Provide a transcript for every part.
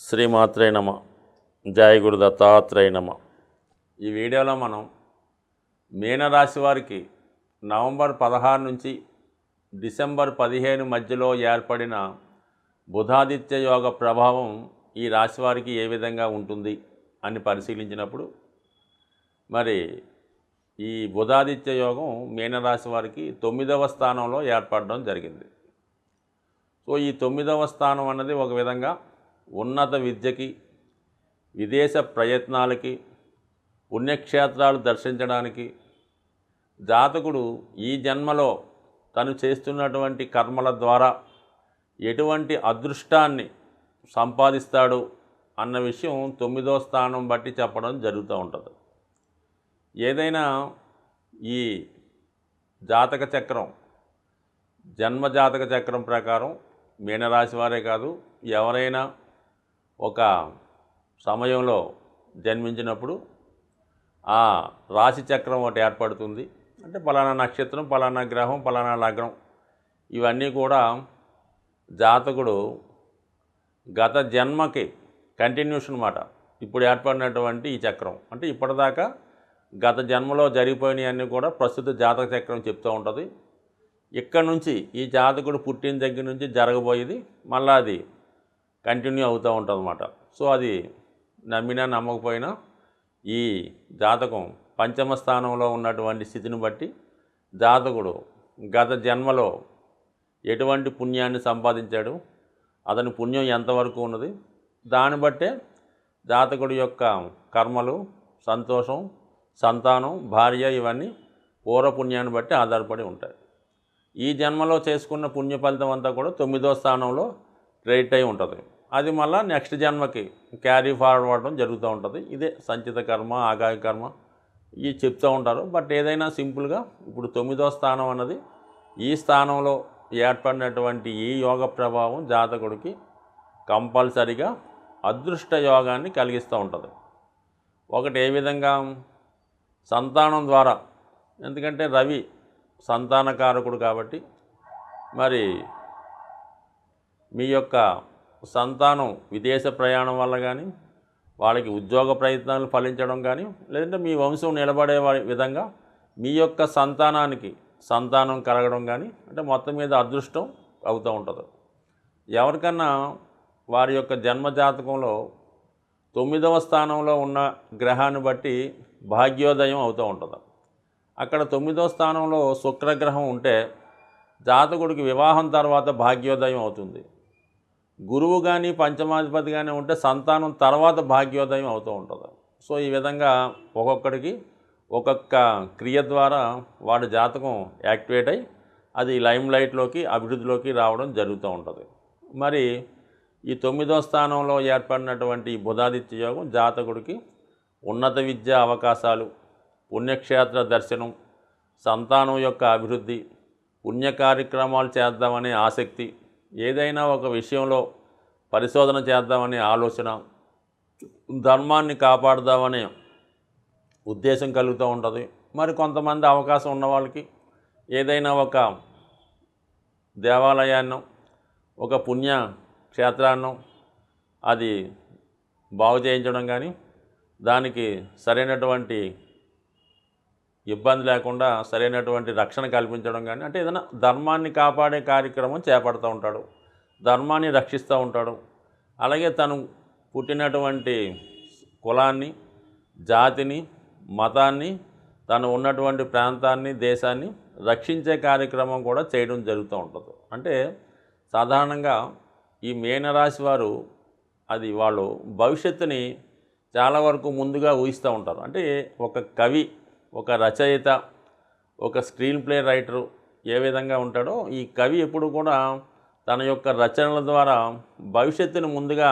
శ్రీమాత్రే నమ. జయ గురు దత్తాత్రేయ నమ. ఈ వీడియోలో మనం మీనరాశి వారికి నవంబర్ పదహారు నుంచి డిసెంబర్ పదిహేను మధ్యలో ఏర్పడిన బుధాదిత్య యోగ ప్రభావం ఈ రాశి వారికి ఏ విధంగా ఉంటుంది అని పరిశీలించినప్పుడు మరి ఈ బుధాదిత్య యోగం మీనరాశి వారికి తొమ్మిదవ స్థానంలో ఏర్పడడం జరిగింది. సో ఈ తొమ్మిదవ స్థానం అన్నది ఒక విధంగా ఉన్నత విద్యకి విదేశ ప్రయత్నాలకి పుణ్యక్షేత్రాలు దర్శించడానికి జాతకుడు ఈ జన్మలో తను చేస్తున్నటువంటి కర్మల ద్వారా ఎటువంటి అదృష్టాన్ని సంపాదిస్తాడు అన్న విషయం తొమ్మిదో స్థానం బట్టి చెప్పడం జరుగుతూ ఉంటుంది. ఏదైనా ఈ జాతక చక్రం జన్మ జాతక చక్రం ప్రకారం మీనరాశి వారే కాదు ఎవరైనా ఒక సమయంలో జన్మించినప్పుడు ఆ రాశి చక్రం ఒకటి ఏర్పడుతుంది. అంటే పలానా నక్షత్రం పలానా గ్రహం పలానా లగ్నం ఇవన్నీ కూడా జాతకుడు గత జన్మకి కంటిన్యూషన్ మాట ఇప్పుడు ఏర్పడినటువంటి ఈ చక్రం. అంటే ఇప్పటిదాకా గత జన్మలో జరిగిపోయినవన్నీ కూడా ప్రస్తుత జాతక చక్రం చెప్తూ ఉంటుంది. ఇక్కడ నుంచి ఈ జాతకుడు పుట్టిన దగ్గర నుంచి జరగబోయేది మళ్ళీ అది కంటిన్యూ అవుతూ ఉంటుంది అనమాట సో అది నమ్మినా నమ్మకపోయినా ఈ జాతకం పంచమ స్థానంలో ఉన్నటువంటి స్థితిని బట్టి జాతకుడు గత జన్మలో ఎటువంటి పుణ్యాన్ని సంపాదించాడు అతని పుణ్యం ఎంతవరకు ఉన్నది దాన్ని బట్టే జాతకుడి యొక్క కర్మలు సంతోషం సంతానం భార్య ఇవన్నీ పూర్వపుణ్యాన్ని బట్టి ఆధారపడి ఉంటాయి. ఈ జన్మలో చేసుకున్న పుణ్య ఫలితం అంతా కూడా తొమ్మిదో స్థానంలో క్రెడిట్ అయి ఉంటుంది. అది మళ్ళీ నెక్స్ట్ జన్మకి క్యారీ ఫార్వర్డ్ అవ్వడం జరుగుతూ ఉంటుంది. ఇదే సంచిత కర్మ ఆగాయ కర్మ ఇవి చెప్తూ ఉంటారు. బట్ ఏదైనా సింపుల్గా ఇప్పుడు తొమ్మిదో స్థానం అన్నది ఈ స్థానంలో ఏర్పడినటువంటి ఈ యోగ ప్రభావం జాతకుడికి కంపల్సరిగా అదృష్ట యోగాన్ని కలిగిస్తూ ఉంటుంది. ఒకటి ఏ విధంగా? సంతానం ద్వారా. ఎందుకంటే రవి సంతానకారకుడు కాబట్టి మరి మీ యొక్క సంతానం విదేశ ప్రయాణం వల్ల కానీ వాళ్ళకి ఉద్యోగ ప్రయత్నాలు ఫలించడం కానీ లేదంటే మీ వంశం నిలబడే విధంగా మీ యొక్క సంతానానికి సంతానం కలగడం కానీ అంటే మొత్తం మీద అదృష్టం అవుతూ ఉంటుంది. ఎవరికన్నా వారి యొక్క జన్మ జాతకంలో తొమ్మిదవ స్థానంలో ఉన్న గ్రహాన్ని బట్టి భాగ్యోదయం అవుతూ ఉంటుంది. అక్కడ తొమ్మిదవ స్థానంలో శుక్రగ్రహం ఉంటే జాతకుడికి వివాహం తర్వాత భాగ్యోదయం అవుతుంది. గురువు కానీ పంచమాధిపతి కానీ ఉంటే సంతానం తర్వాత భాగ్యోదయం అవుతూ ఉంటుంది. సో ఈ విధంగా ఒక్కొక్కడికి ఒక్కొక్క క్రియ ద్వారా వాడి జాతకం యాక్టివేట్ అయ్యి అది లైమ్ లైట్లోకి అభివృద్ధిలోకి రావడం జరుగుతూ ఉంటుంది. మరి ఈ తొమ్మిదో స్థానంలో ఏర్పడినటువంటి ఈ బుధాదిత్య యోగం జాతకుడికి ఉన్నత విద్యా అవకాశాలు పుణ్యక్షేత్ర దర్శనం సంతానం యొక్క అభివృద్ధి పుణ్య కార్యక్రమాలు చేద్దామనే ఆసక్తి ఏదైనా ఒక విషయంలో పరిశోధన చేద్దామనే ఆలోచన ధర్మాన్ని కాపాడుదామనే ఉద్దేశం కలుగుతూ ఉంటుంది. మరి కొంతమంది అవకాశం ఉన్న వాళ్ళకి ఏదైనా ఒక దేవాలయాన్నో ఒక పుణ్య క్షేత్రాన్నో అది బాగు చేయించడం కానీ దానికి సరైనటువంటి ఇబ్బంది లేకుండా సరైనటువంటి రక్షణ కల్పించడం కానీ అంటే ఏదైనా ధర్మాన్ని కాపాడే కార్యక్రమం చేపడుతూ ఉంటాడు ధర్మాన్ని రక్షిస్తూ ఉంటాడు. అలాగే తను పుట్టినటువంటి కులాన్ని జాతిని మతాన్ని తను ఉన్నటువంటి ప్రాంతాన్ని దేశాన్ని రక్షించే కార్యక్రమం కూడా చేయడం జరుగుతూ ఉంటుంది. అంటే సాధారణంగా ఈ మీనరాశి వారు అది వాళ్ళు భవిష్యత్తుని చాలా వరకు ముందుగా ఊహిస్తూ ఉంటారు. అంటే ఒక కవి ఒక రచయిత ఒక స్క్రీన్ ప్లే రైటరు ఏ విధంగా ఉంటాడో ఈ కవి ఎప్పుడు కూడా తన యొక్క రచనల ద్వారా భవిష్యత్తుని ముందుగా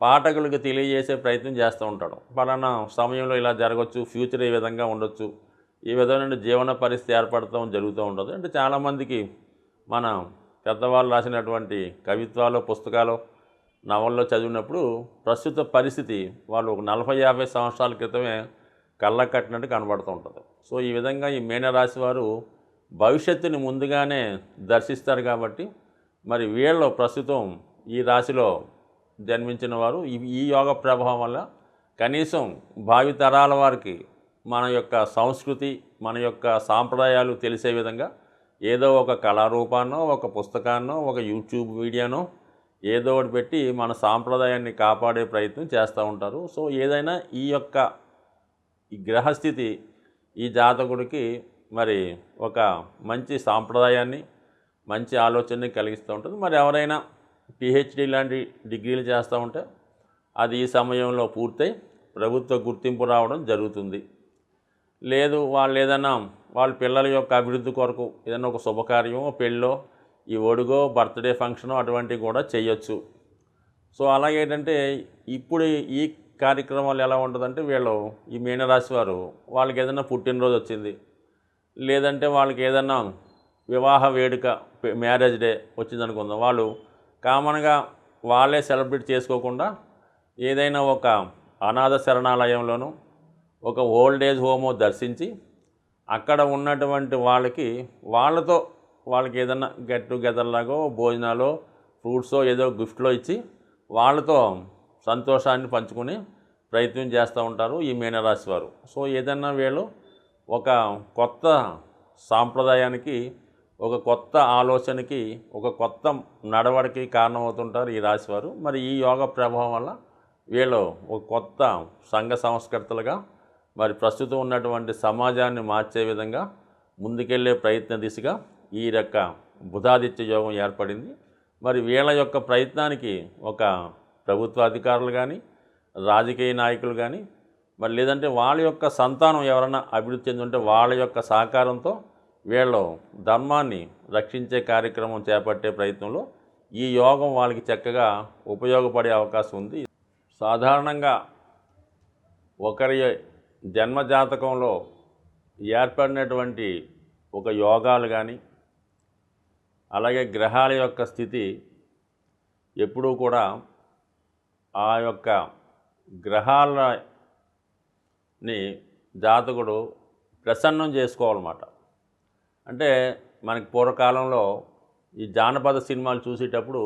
పాఠకులకు తెలియజేసే ప్రయత్నం చేస్తూ ఉంటాడు. పలానా సమయంలో ఇలా జరగవచ్చు ఫ్యూచర్ ఈ విధంగా ఉండొచ్చు ఈ విధమైన జీవన పరిస్థితి ఏర్పడటం జరుగుతూ ఉంటుంది అంటే చాలామందికి మన పెద్దవాళ్ళు రాసినటువంటి కవిత్వాలు పుస్తకాలు నవల్లో చదివినప్పుడు ప్రస్తుత పరిస్థితి వాళ్ళు ఒక నలభై యాభై సంవత్సరాల క్రితమే కళ్ళ కట్టినట్టు కనబడుతూ ఉంటుంది. సో ఈ విధంగా ఈ మీనరాశి వారు భవిష్యత్తుని ముందుగానే దర్శిస్తారు కాబట్టి మరి వీళ్ళు ప్రస్తుతం ఈ రాశిలో జన్మించిన వారు ఈ- ఈ యోగ ప్రభావం వల్ల కనీసం భావి తరాల వారికి మన యొక్క సంస్కృతి మన యొక్క సాంప్రదాయాలు తెలిసే విధంగా ఏదో ఒక కళారూపాన్నో ఒక పుస్తకాన్నో ఒక యూట్యూబ్ వీడియోనో ఏదో ఒకటి పెట్టి మన సాంప్రదాయాన్ని కాపాడే ప్రయత్నం చేస్తూ ఉంటారు. సో ఏదైనా ఈ యొక్క ఈ గ్రహస్థితి ఈ జాతకుడికి మరి ఒక మంచి సాంప్రదాయాన్ని మంచి ఆలోచనని కలిగిస్తూ ఉంటుంది. మరి ఎవరైనా పిహెచ్డి లాంటి డిగ్రీలు చేస్తూ ఉంటే అది ఈ సమయంలో పూర్తయి ప్రభుత్వ గుర్తింపు రావడం జరుగుతుంది. లేదు వాళ్ళు ఏదైనా వాళ్ళ పిల్లల యొక్క అభివృద్ధి కొరకు ఏదైనా ఒక శుభకార్యమో పెళ్ళో ఈ ఒడుగో బర్త్డే ఫంక్షన్ అటువంటివి కూడా చేయొచ్చు. సో అలాగే ఏంటంటే ఇప్పుడు ఈ కార్యక్రమాలు ఎలా ఉంటుందంటే వీళ్ళు ఈ మీనరాశి వారు వాళ్ళకి ఏదైనా పుట్టినరోజు వచ్చింది లేదంటే వాళ్ళకి ఏదైనా వివాహ వేడుక మ్యారేజ్ డే వచ్చింది అనుకుందాం వాళ్ళు కామన్గా వాళ్ళే సెలబ్రేట్ చేసుకోకుండా ఏదైనా ఒక అనాథ శరణాలయంలోనూ ఒక ఓల్డ్ ఏజ్ హోమో దర్శించి అక్కడ ఉన్నటువంటి వాళ్ళకి వాళ్ళతో వాళ్ళకి ఏదైనా గెట్ టుగెదర్ లాగో భోజనాలు ఫ్రూట్సో ఏదో గిఫ్ట్లో ఇచ్చి వాళ్ళతో సంతోషాన్ని పంచుకుని ప్రయత్నం చేస్తూ ఉంటారు ఈ మీనరాశి వారు. సో ఏదైనా వీళ్ళు ఒక కొత్త సాంప్రదాయానికి ఒక కొత్త ఆలోచనకి ఒక కొత్త నడవడికి కారణమవుతుంటారు ఈ రాశివారు మరి ఈ యోగ ప్రభావం వల్ల వీళ్ళు ఒక కొత్త సంఘ సంస్కర్తలుగా మరి ప్రస్తుతం ఉన్నటువంటి సమాజాన్ని మార్చే విధంగా ముందుకెళ్ళే ప్రయత్న దిశగా ఈ యొక్క బుధాదిత్య యోగం ఏర్పడింది. మరి వీళ్ళ యొక్క ప్రయత్నానికి ఒక ప్రభుత్వ అధికారులు కానీ రాజకీయ నాయకులు కానీ మరి లేదంటే వాళ్ళ యొక్క సంతానం ఎవరైనా అభివృద్ధి చెందుంటే వాళ్ళ యొక్క సహకారంతో వీళ్ళు ధర్మాన్ని రక్షించే కార్యక్రమం చేపట్టే ప్రయత్నంలో ఈ యోగం వాళ్ళకి చక్కగా ఉపయోగపడే అవకాశం ఉంది. సాధారణంగా ఒకరి జన్మజాతకంలో ఏర్పడినటువంటి ఒక యోగాలు కానీ అలాగే గ్రహాల యొక్క స్థితి ఎప్పుడూ కూడా ఆ యొక్క గ్రహాలని జాతకుడు ప్రసన్నం చేసుకోవాలన్నమాట. అంటే మనకి పూర్వకాలంలో ఈ జానపద సినిమాలు చూసేటప్పుడు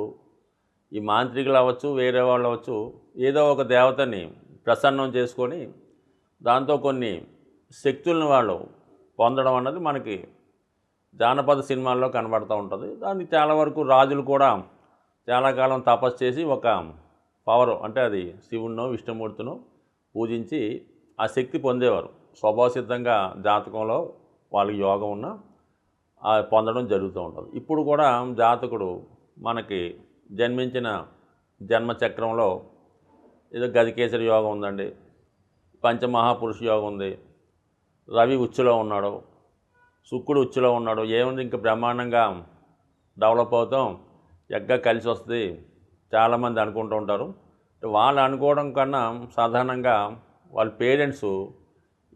ఈ మాంత్రికులు అవ్వచ్చు వేరే వాళ్ళు అవ్వచ్చు ఏదో ఒక దేవతని ప్రసన్నం చేసుకొని దాంతో కొన్ని శక్తులను వాళ్ళు పొందడం అన్నది మనకి జానపద సినిమాల్లో కనబడుతూ ఉంటుంది. దానికి చాలా వరకు రాజులు కూడా చాలా కాలం తపస్సు చేసి ఒక పవర్ అంటే అది శివుణ్ణో విష్ణుమూర్తినో పూజించి ఆ శక్తి పొందేవారు. స్వభావసిద్ధంగా జాతకంలో వాళ్ళకి యోగం ఉన్న పొందడం జరుగుతూ ఉంటుంది. ఇప్పుడు కూడా జాతకుడు మనకి జన్మించిన జన్మచక్రంలో ఏదో గదికేసరి యోగం ఉందండి పంచమహాపురుష యోగం ఉంది రవి ఉచ్చులో ఉన్నాడు శుక్రుడు ఉచ్చులో ఉన్నాడు ఏముంది ఇంకా బ్రహ్మాండంగా డెవలప్ అవుతాం ఎగ్గా కలిసి వస్తుంది చాలామంది అనుకుంటూ ఉంటారు. వాళ్ళు అనుకోవడం కన్నా సాధారణంగా వాళ్ళ పేరెంట్స్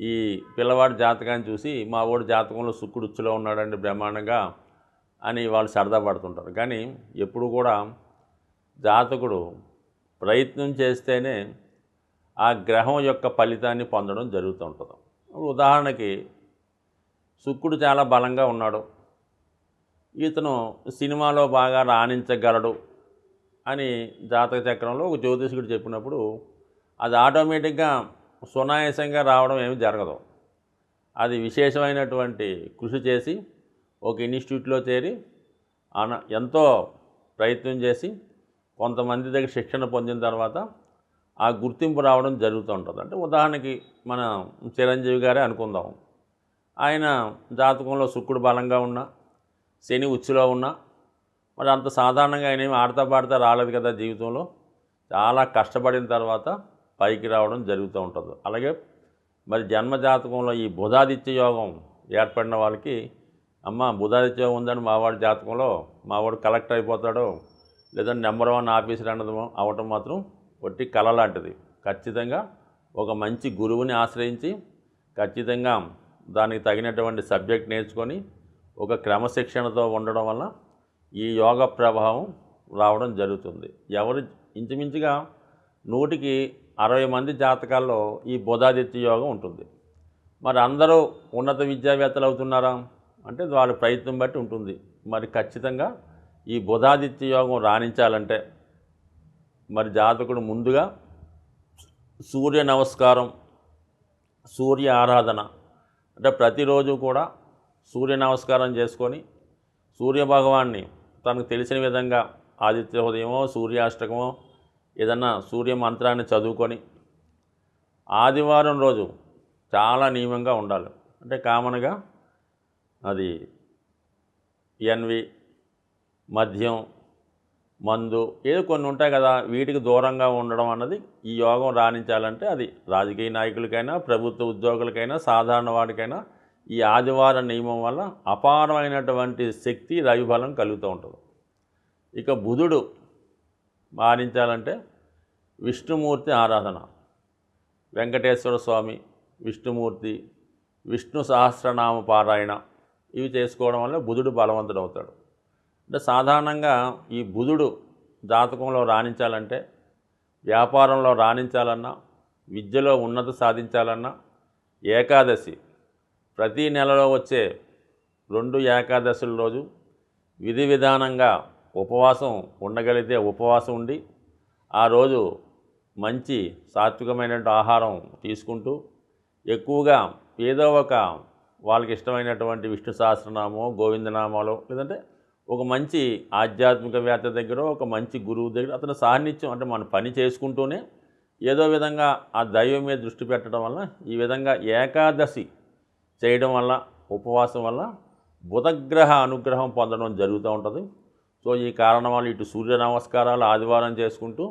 ఈ పిల్లవాడి జాతకాన్ని చూసి మా వాడు జాతకంలో శుక్రుడు ఉచ్చులో ఉన్నాడండి బ్రహ్మాండంగా అని వాళ్ళు సరదా పడుతుంటారు. కానీ ఎప్పుడు కూడా జాతకుడు ప్రయత్నం చేస్తేనే ఆ గ్రహం యొక్క ఫలితాన్ని పొందడం జరుగుతూ ఉంటుంది. ఇప్పుడు ఉదాహరణకి శుక్రుడు చాలా బలంగా ఉన్నాడు. ఇతను సినిమాలో బాగా రాణించగలడు. అని జాతక చక్రంలో ఒక జ్యోతిషుడు చెప్పినప్పుడు అది ఆటోమేటిక్గా సునాయాసంగా రావడం ఏమి జరగదు. అది విశేషమైనటువంటి కృషి చేసి ఒక ఇన్స్టిట్యూట్లో చేరి అన ఎంతో ప్రయత్నం చేసి కొంతమంది దగ్గర శిక్షణ పొందిన తర్వాత ఆ గుర్తింపు రావడం జరుగుతూ ఉంటుంది. అంటే ఉదాహరణకి మన చిరంజీవి గారే అనుకుందాం. ఆయన జాతకంలో శుక్రుడు బలంగా ఉన్నా శని ఉచ్చులో ఉన్నా మరి అంత సాధారణంగా ఆయన ఏమి ఆడతా పాడతా రాలేదు కదా జీవితంలో. చాలా కష్టపడిన తర్వాత పైకి రావడం జరుగుతూ ఉంటుంది. అలాగే మరి జన్మ జాతకంలో ఈ బుధాదిత్య యోగం ఏర్పడిన వాళ్ళకి అమ్మ బుధాదిత్య యోగం ఉందని మావాడి జాతకంలో మావాడు కలెక్టర్ అయిపోతాడో లేదంటే నెంబర్ వన్ ఆఫీసర్ అన్నది అవటం మాత్రం ఒట్టి కళ లాంటిది. ఖచ్చితంగా ఒక మంచి గురువుని ఆశ్రయించి ఖచ్చితంగా దానికి తగినటువంటి సబ్జెక్ట్ నేర్చుకొని ఒక క్రమశిక్షణతో ఉండడం వల్ల ఈ యోగ ప్రభావం రావడం జరుగుతుంది. ఎవరు ఇంచుమించుగా నూటికి అరవై మంది జాతకాల్లో ఈ బుధాదిత్య యోగం ఉంటుంది. మరి అందరూ ఉన్నత విద్యావేత్తలు అవుతున్నారా? అంటే వాళ్ళ ప్రయత్నం బట్టి ఉంటుంది. మరి ఖచ్చితంగా ఈ బుధాదిత్య యోగం రాణించాలంటే మరి జాతకుడు ముందుగా సూర్య నమస్కారం సూర్య ఆరాధన అంటే ప్రతిరోజు కూడా సూర్య నమస్కారం చేసుకొని సూర్య భగవాన్ని తనకు తెలిసిన విధంగా ఆదిత్య ఉదయమో సూర్యాష్టకమో ఏదన్నా సూర్య మంత్రాన్ని చదువుకొని ఆదివారం రోజు చాలా నియమంగా ఉండాలి. అంటే కామన్గా అది ఎన్వి మద్యం మందు ఏదో కొన్ని ఉంటాయి కదా వీటికి దూరంగా ఉండడం అన్నది ఈ యోగం రాణించాలంటే అది రాజకీయ నాయకులకైనా ప్రభుత్వ ఉద్యోగులకైనా సాధారణ వాడికైనా ఈ ఆదివార నియమం వల్ల అపారమైనటువంటి శక్తి రవిఫలం కలుగుతూ ఉంటుంది. ఇక బుధుడు మారించాలంటే విష్ణుమూర్తి ఆరాధన. వెంకటేశ్వర స్వామి విష్ణుమూర్తి విష్ణు సహస్రనామ పారాయణ ఇవి చేసుకోవడం వల్ల బుధుడు బలవంతుడు అవుతాడు అంటే సాధారణంగా ఈ బుధుడు జాతకంలో రాణించాలంటే వ్యాపారంలో రాణించాలన్నా విద్యలో ఉన్నత సాధించాలన్నా ఏకాదశి ప్రతి నెలలో వచ్చే రెండు ఏకాదశుల రోజు విధి విధానంగా ఉపవాసం ఉండగలిగితే ఉపవాసం ఉండి ఆ రోజు మంచి సాత్వికమైనటువంటి ఆహారం తీసుకుంటూ ఎక్కువగా ఏదో ఒక వాళ్ళకి ఇష్టమైనటువంటి విష్ణు సహస్రనామో గోవిందనామాలో లేదంటే ఒక మంచి ఆధ్యాత్మికవేత్త దగ్గర ఒక మంచి గురువు దగ్గర అతను సాన్నిధ్యం అంటే మన పని చేసుకుంటూనే ఏదో విధంగా ఆ దైవం మీద దృష్టి పెట్టడం వల్ల ఈ విధంగా ఏకాదశి చేయడం వల్ల ఉపవాసం వల్ల బుధగ్రహ అనుగ్రహం పొందడం జరుగుతూ ఉంటుంది. సో ఈ కారణం వల్ల ఇటు సూర్య నమస్కారాలు ఆదివారం చేసుకుంటూ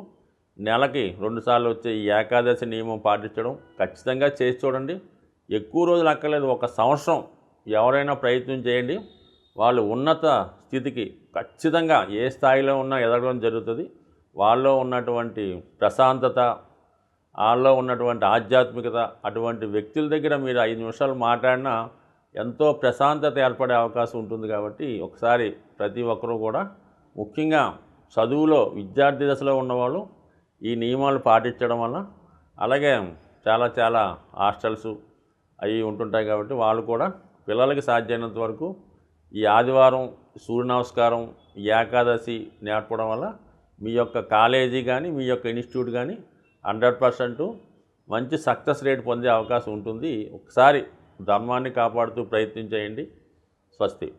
నెలకి రెండుసార్లు వచ్చే ఈ ఏకాదశి నియమం పాటించడం ఖచ్చితంగా చేసి చూడండి. ఎక్కువ రోజులు అక్కర్లేదు ఒక సంవత్సరం ఎవరైనా ప్రయత్నం చేయండి. వాళ్ళు ఉన్నత స్థితికి ఖచ్చితంగా ఏ స్థాయిలో ఉన్నా ఎదగడం జరుగుతుంది. వాళ్ళలో ఉన్నటువంటి ప్రశాంతత వాళ్ళలో ఉన్నటువంటి ఆధ్యాత్మికత అటువంటి వ్యక్తుల దగ్గర మీరు ఐదు నిమిషాలు మాట్లాడినా ఎంతో ప్రశాంతత ఏర్పడే అవకాశం ఉంటుంది కాబట్టి ఒకసారి ప్రతి ఒక్కరూ కూడా ముఖ్యంగా చదువులో విద్యార్థి దశలో ఉన్నవాళ్ళు ఈ నియమాలు పాటించడం వల్ల అలాగే చాలా చాలా హాస్టల్స్ అవి ఉంటుంటాయి కాబట్టి వాళ్ళు కూడా పిల్లలకి సాధ్యమైనంత వరకు ఈ ఆదివారం సూర్య నమస్కారం ఏకాదశి నేర్పడం వల్ల మీ యొక్క కాలేజీ కానీ మీ యొక్క ఇన్స్టిట్యూట్ కానీ హండ్రెడ్ పర్సెంట్ మంచి సక్సెస్ రేట్ పొందే అవకాశం ఉంటుంది. ఒకసారి ధర్మాన్ని కాపాడుతూ ప్రయత్నం చేయండి స్వస్తి.